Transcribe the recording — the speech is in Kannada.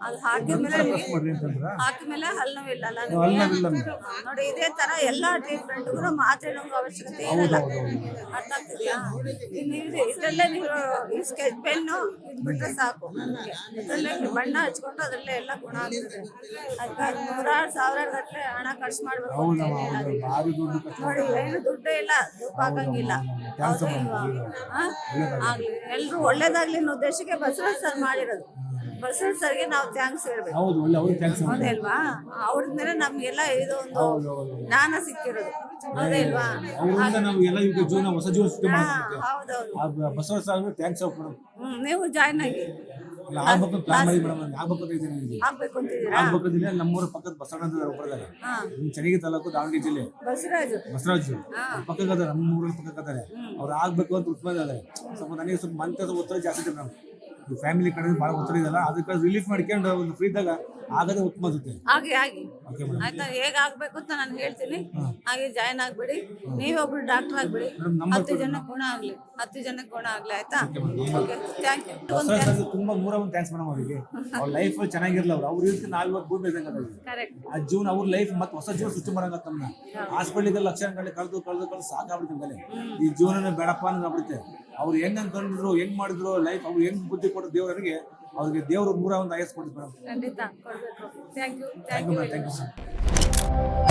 ಅದು ಹಾಕಿದ್ಮೇಲೆ ಹಾಕಿದ್ಮೇಲೆ ಹಲ್ಲು ಹಲ್ಲು ನೋಡಿ ಇದೇ ತರ ಎಲ್ಲಾ ಟ್ರೀಟ್ಮೆಂಟ್ಗೂ ಮಾತ್ರೆ ನುಂಗೋ ಅವಶ್ಯಕತೆ ಇರಲ್ಲ. ಅರ್ಥ ಆಗ್ತಿದ್ಯಾ ಇನ್ನು ಇದು ಇದರಲ್ಲೇ ನೀವು ಈ ಸ್ಕೆಚ್ ಪೆನ್ನು ಇದ್ಬಿಟ್ರೆ ಸಾಕು. ಇದ್ರಲ್ಲೇ ನೀವು ಬಣ್ಣ ಹಚ್ಕೊಂಡು ಅದರಲ್ಲೇ ಎಲ್ಲ ಗುಣ ಆಗ್ತದೆ. ಅದಕ್ಕಾಗಿ ನೂರಾರು ಸಾವಿರ ಗಟ್ಟಲೆ ಹಣ ಖರ್ಚು ಮಾಡ್ಬೇಕು ನೋಡಿ ಏನು ದುಡ್ಡೇ ಇಲ್ಲ. ದುಡ್ಡು ಹಾಕಂಗಿಲ್ಲ. ಇಲ್ವಾ? ಆಗ್ಲಿ. ಎಲ್ರು ಒಳ್ಳೇದಾಗ್ಲಿ ಅನ್ನೋ ಉದ್ದೇಶಕ್ಕೆ ಬಸವರಾಜ್ ಸರ್ ಮಾಡಿರೋದು. ಬಸವರಾಜ್ ಸರ್ಗೆ ನಾವು ಥ್ಯಾಂಕ್ಸ್ ಹೇಳ್ಬೇಕು. ಹೌದು ಒಳ್ಳೆ ಅವ್ರಿಗೆ ಥ್ಯಾಂಕ್ಸ್ ಹೌದೇ ಅಲ್ವಾ? ಅವ್ರಿಂದ ನಮ್ಗೆಲ್ಲ ಇದು ಒಂದು ಜ್ಞಾನ ಸಿಕ್ಕಿರೋದು. ಹೌದೇ ಅಲ್ವಾ? ಅವರಿಂದ ನಾವು ಎಲ್ಲ ಈಗ ಜೀವನ ಹೊಸ ಜೀವನ ಸೃಷ್ಟಿ ಹಾ, ಹೌದೌದು. ಆ ಸರ್ ಥ್ಯಾಂಕ್ಸ್ ಮೇಡಮ್ ಹ್ಮ್ ನೀವು ಜಾಯ್ನ್ ಆಗಿ. ಅಲ್ಲ ಆಗ್ಬೇಕು ಪ್ಲಾನ್ ಮಾಡಿ ಮೇಡಮ್ ಆಗ್ಬೇಕು ಅಂತ ಇದ್ದೀನಿ ನನಗೆ ಆಗ್ಬೇಕು ಅಂತಿದ್ದೀರಾ ಆಗ್ಬೇಕು ನಮ್ಮೂರ ಪಕ್ಕದ ಬಸವಣ್ಣ ಅಂತ ಒಬ್ಬರಿದ್ದಾರೆ ಹಾ. ನಿಮ್ಮ ಚನ್ನಗಿ ತಾಲೂಕು ದಾವಣಗೆರೆ ಜಿಲ್ಲೆ. ಬಸವರಾಜು? ಬಸವರಾಜು. ಹಾ. ಪಕ್ಕಕ್ಕೆ ಅದಾರೆ ನಮ್ಮ ಊರಲ್ಲಿ ಪಕ್ಕಕ್ಕೆ ಅದಾರೆ ಅವ್ರು ಆಗ್ಬೇಕು ಅಂತ ಇದ್ದಾರೆ ಸ್ವಲ್ಪ ನನಗೆ ಸ್ವಲ್ಪ ಮಂತ ಒತ್ತಡ ಜಾಸ್ತಿ ಇದೆ ಮೇಡಮ್. ಈ ಫ್ಯಾಮಿಲಿ ಕಡೆ ಭಾಳ ಒತ್ತಡ ಇದೆಲ್ಲ ಅದಕ್ಕೆ ರಿಲೀಫ್ ಮಾಡ್ಕೊಂಡು ಒಂದು ಫ್ರೀ ಇದ್ದಾಗ ಆಗದೆ ಉತ್ತಮ ಹಾಗೆ ಆಗಿ ಆಯ್ತಾ ಹೇಗ್ ಆಗ್ಬೇಕು ಅಂತ ನಾನು ಹೇಳ್ತೀನಿ. ಹಾಗೆ ಜಾಯಿನ್ ಆಗ್ಬಿಡಿ. ನೀವೊಬ್ರು ಡಾಕ್ಟರ್ ಆಗ್ಬಿಡಿ. ಹತ್ತು ಜನಕ್ಕೆ ಗುಣ ಆಗ್ಲಿ ಹತ್ತು ಜನಕ್ಕೆ ಗುಣ ಆಗ್ಲಿ ಆಯ್ತಾ? ಥ್ಯಾಂಕ್ ಯು ತುಂಬಾ ನೂರ ಒಂದು ಥ್ಯಾಂಕ್ಸ್ ಮೇಡಮ್ ಅವರಿಗೆ. ಅವ್ರ ಲೈಫ್ ಚೆನ್ನಾಗಿರಲ್ಲ ಅವ್ರು. ಅವ್ರ ಇರ್ತಿ ನಾವು ಇವತ್ತು ಭೂಮಿ ಇದ್ದಂಗೆ ಆ ಜೀವನ ಅವ್ರ ಲೈಫ್ ಮತ್ತೆ ಹೊಸ ಜೀವನ ಸೃಷ್ಟಿ ಮಾಡಂಗ ನಮ್ಮನ್ನ ಹಾಸ್ಪಿಟ್ಲಿಗೆ ಲಕ್ಷಣಗಳನ್ನ ಕಳೆದು ಕಳೆದು ಕಳೆದು ಸಾಕಾಗ್ಬಿಡ್ತೀನಿ ಈ ಜೀವನನೇ ಬೇಡಪ್ಪ ಅನ್ನಂಗ್ ಆಗ್ಬಿಡುತ್ತೆ. ಅವ್ರು ಹೆಂಗ್ ಅನ್ಕೊಂಡ್ರು ಹೆಂಗ್ ಮಾಡಿದ್ರು ಲೈಫ್ ಅವ್ರು ಹೆಂಗ್ ಬುದ್ಧಿ ಕೊಟ್ಟರು ದೇವರಿಗೆ ಅವ್ರಿಗೆ ದೇವರು ಮೂರ ಒಂದು ಆಯಸ್ ಕೊಡ್ತೀವಿ ಮೇಡಮ್ ಖಂಡಿತ. ಕೊಡ್ಬೇಕು. Thank you thank you thank you